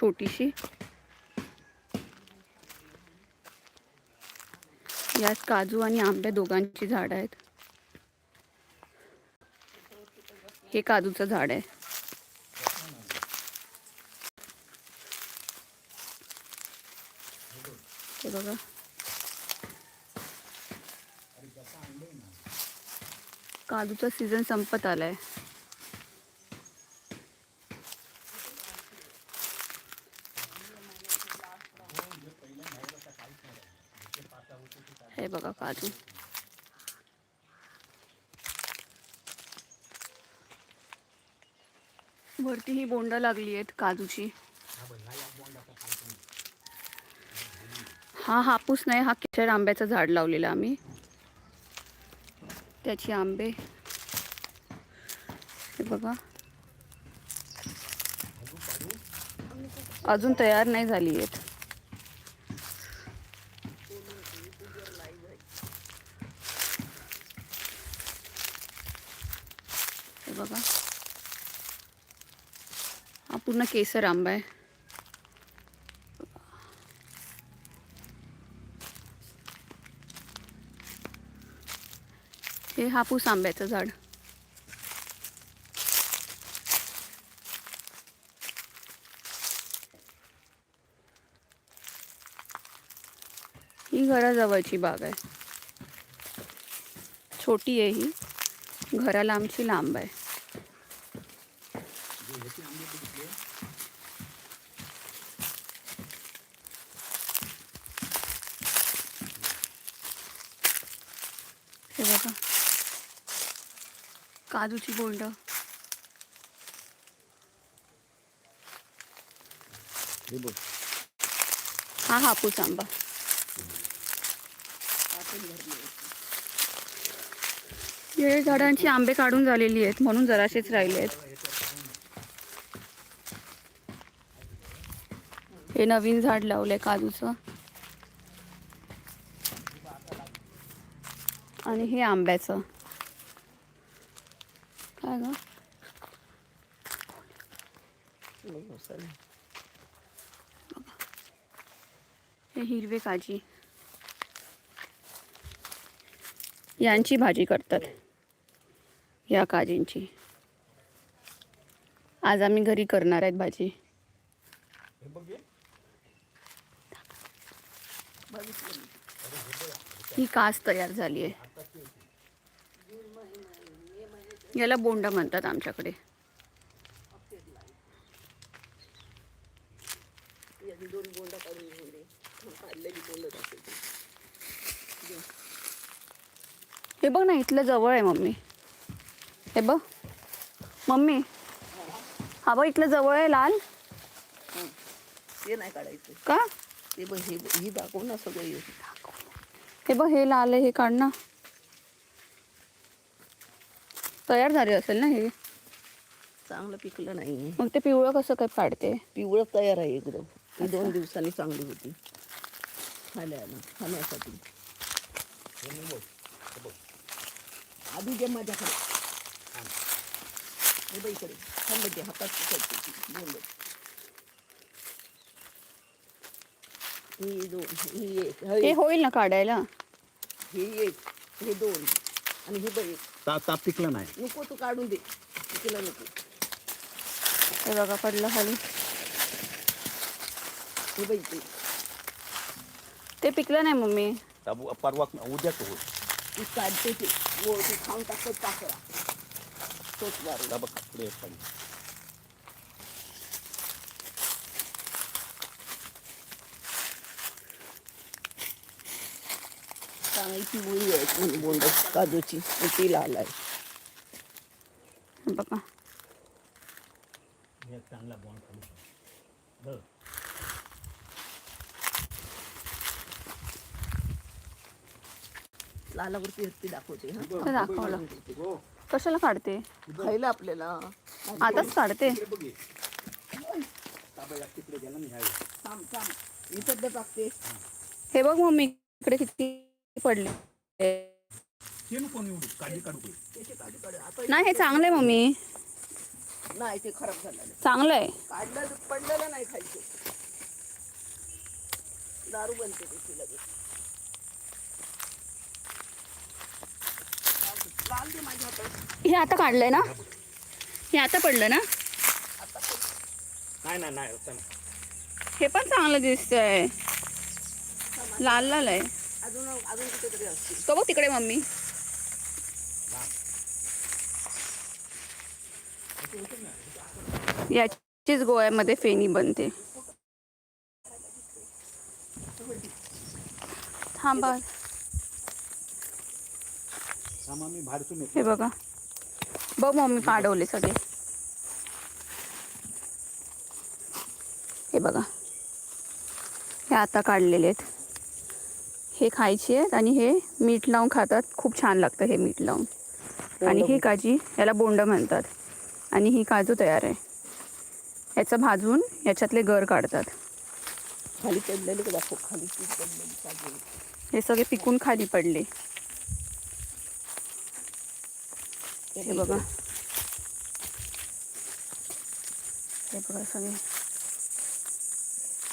छोटीशी. यात काजू आणि आंब्या दोघांची झाड आहेत. हे काजूचं झाड आहे. बघा. काजूचा सीझन संपत आलाय. बघा काजू वरती ही बोंड लागली आहेत काजूची. हा हापूस नाही हा केशर आंब्याचं झाड लावलेलं आम्ही. त्याची आंबे. हे बघा. अजून तयार नाही झाली आहेत हे बघा हा पूर्ण केसर आंबा आहे. हे हापूस आंब्याचं झाड. ही घराजवळची बाग आहे. छोटी आहे ही. घराला आमची लांब आहे हे बघा काजूची बोंड. हे हा हापूस आंबा. हे झाडांची आंबे काढून झालेली आहेत म्हणून जराशेच राहिले आहेत. हे नवीन झाड लावलंय काजूचं. आणि हे आंब्याचं. काय ग हे हिरवे काजी. यांची भाजी करतात. या काजींची. आज आम्ही घरी करणार आहेत भाजी. ही कास तयार झाली आहे. याला बोंडा म्हणतात आमच्याकडे. हे बघ ना इथलं जवळ आहे मम्मी. हे बघ. मम्मी. हा बघ इथलं जवळ आहे लाल. ते नाही काढायचं. का? ते बघ हे ही दाखव ना सगळं हे. हे बघ हे लाल आहे हे काढ ना. तयार झाले असेल ना हे? चांगलं पिकलं नाही मग ते पिवळं कसं काय काढते पिवळं तयार आहे एकदम. ही दोन दिवसांनी चांगली होती. खाण्यासाठी. बघ. बघ. आधी दे माझ्याकडे. हे हातात ती, ही दोन ही एक हे होईल ना काढायला? ही एक हे दोन. आणि हे बाई एक. ता ताप पिकलं नाही. नको तू काढून दे. पिकलं नको. हे बघा पडलं खाली. हे बाई ते ते पिकलं नाही मम्मी. ताबू परवा उद्याच होईल. ती काढते ते. व ती खाऊन टाकत टाकरा तोच मारून ता बघ पुढे एक पाणी. चांगली पिवळी आहे ती बोंड काजूची आणि ती लाल आहे हे बघा हे एक चांगला बॉन्ड खाली ठेव. बघ. लालावरती हत्ती दाखवते हा ते दाखवलं हो. कशाला काढते खायला आपल्याला आताच काढते इकडे बघ हे. ताबा या तिकडे गेला ना ह्या वेळी. थांब थांब मी सध्या टाकते हे बघ मम्मी इकडे किती पडले. नाही हे चांगलं आहे मम्मी. नाही ते खराब झालेलं चांगलं आहे. काढलं पडलेलं नाही खायचं. दारू बनते त्याची लगेच. हे आता काढलंय ना? हे आता पडलं ना? नाही. हे पण चांगलं दिसतंय. लाल लाल आहे. अजून अजून कुठेतरी असतील. तो बघ तिकडे मम्मी. याचीच गोव्यामध्ये फेणी बनते. थांबा हे बघा. बघ मम्मी पाडवले सगळे. हे बघा. हे आता काढलेले आहेत. हे खायचे आहेत आणि हे मीठ लावून खातात. खूप छान लागतं हे मीठ लावून. आणि ही काजी याला बोंड म्हणतात. आणि ही काजू तयार आहे. याचं भाजून याच्यातले गर काढतात. खाली पडलेले का दाखव खाली पीठ पडलेली काजू. हे सगळे पिकून खाली पडले. हे बघा. हे बघा सगळे.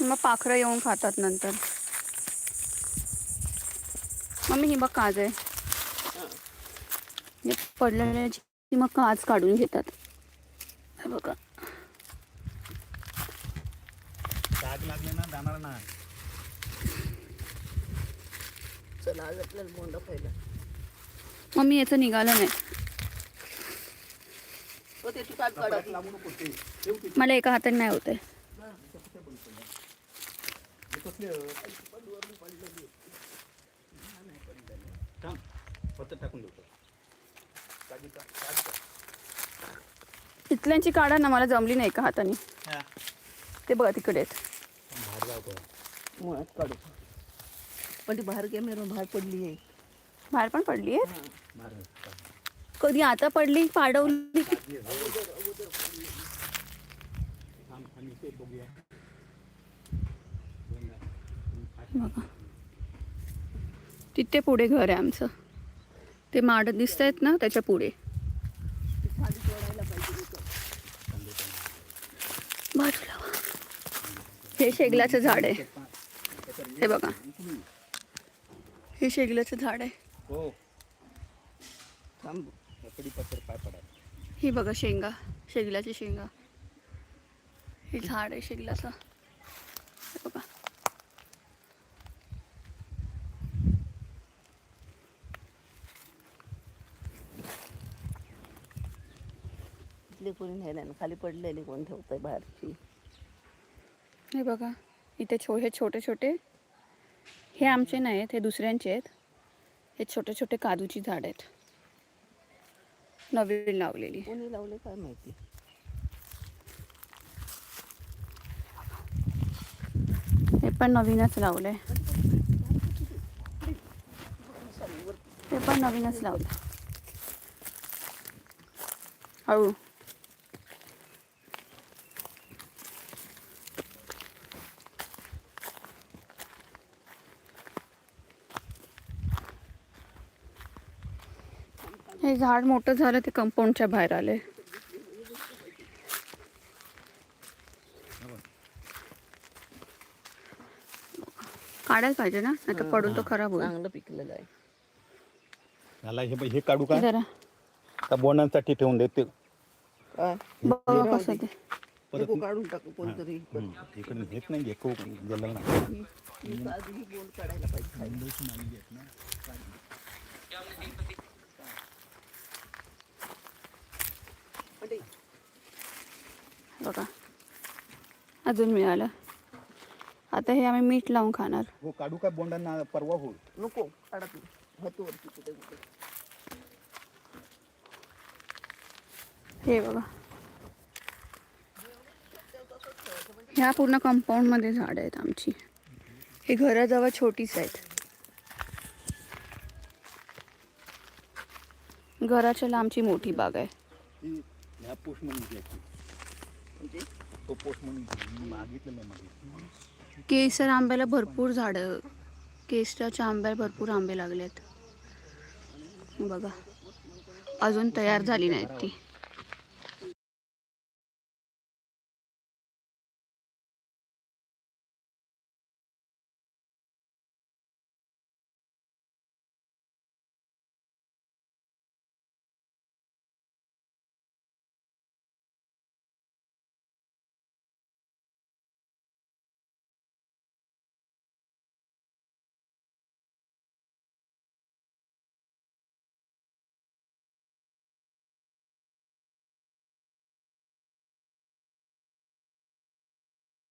मग पाखरं येऊन खातात नंतर. मम्मी ही बघ काज आहे. हे पडलेल्याची मग काज काढून घेतात. हे बघा. डाग लागले ना जाणार ना चला आज आपल्याला बोंडा पहिला मम्मी याचं निघालं नाही. ते. मला एका हाताने नाही होत आहे हे कसले थांब टाकून का का इथल्यांची काढा ना मला जमली नाही एका हाताने. ते बघा तिकडे आहेत. बाहेर जाऊ तो. मुळात काढू. पण ती बाहेर कॅमेरा बाहेर पडली आहे. बाहेर पण पडली आहे. कधी आता पडली? पाडवली? बघा. तिथे पुढे घर आहे आमचं. ते माड दिसत आहेत ना त्याच्या पुढे. बाजूला. हे शेगलाचं झाड आहे. हे बघा. हे शेगलाचं झाड आहे. हो. ही बघा शेंगा शेगलाची शेंगा. हे झाड आहे शेगलाचं. हे बघा. इथले कोणी न्यायला ना खाली पडलेले कोण ठेवतंय बाहेरची? हे बघा इथे छो हे छोटे छोटे हे आमचे नाही आहेत हे दुसऱ्यांचे आहेत. हे छोटे छोटे काजूची झाड आहेत. नवीन लावलेली. कोणी लावले काय माहिती? हे पण नवीनच लावलंय. हे पण नवीनच लावलं हळू. हे झाड मोठं झालं ते कंपाऊंडच्या बाहेर आले. काढायला पाहिजे ना? नाही तर पडून तो खराब होईल. चांगलं पिकलेलं आहे. याला हे हे काढू का? जरा. का बोनांसाठी ठेवून देते काय? बघा कसं ते. नको काढून टाकू कोणतरी. इकडे घेत नाही घेतो गेलं ना मी मी काजू बोल काढायला पाहिजे खाली. पण ते बघा. अजून मिळालं. आता हे आम्ही मीठ लावून खाणार. हो काढू का बोंडांना परवा होईल. नको काढा तू हात वरती कुठे कुठे. हे बघा. ह्या पूर्ण कंपाऊंडमध्ये झाड आहेत आमची. हे घराजवळ छोटीच आहेत. घराच्या लांबची मोठी बाग आहे. ह्या पोस्ट म्हणून घ्यायची म्हणजे तो पोस्ट म्हणून मागितलं नाही मागितलं. केसर आंब्याला भरपूर झाडं केसराच्या आंब्याला भरपूर आंबे लागलेत. बघा अजून तयार झाली नाहीत ती.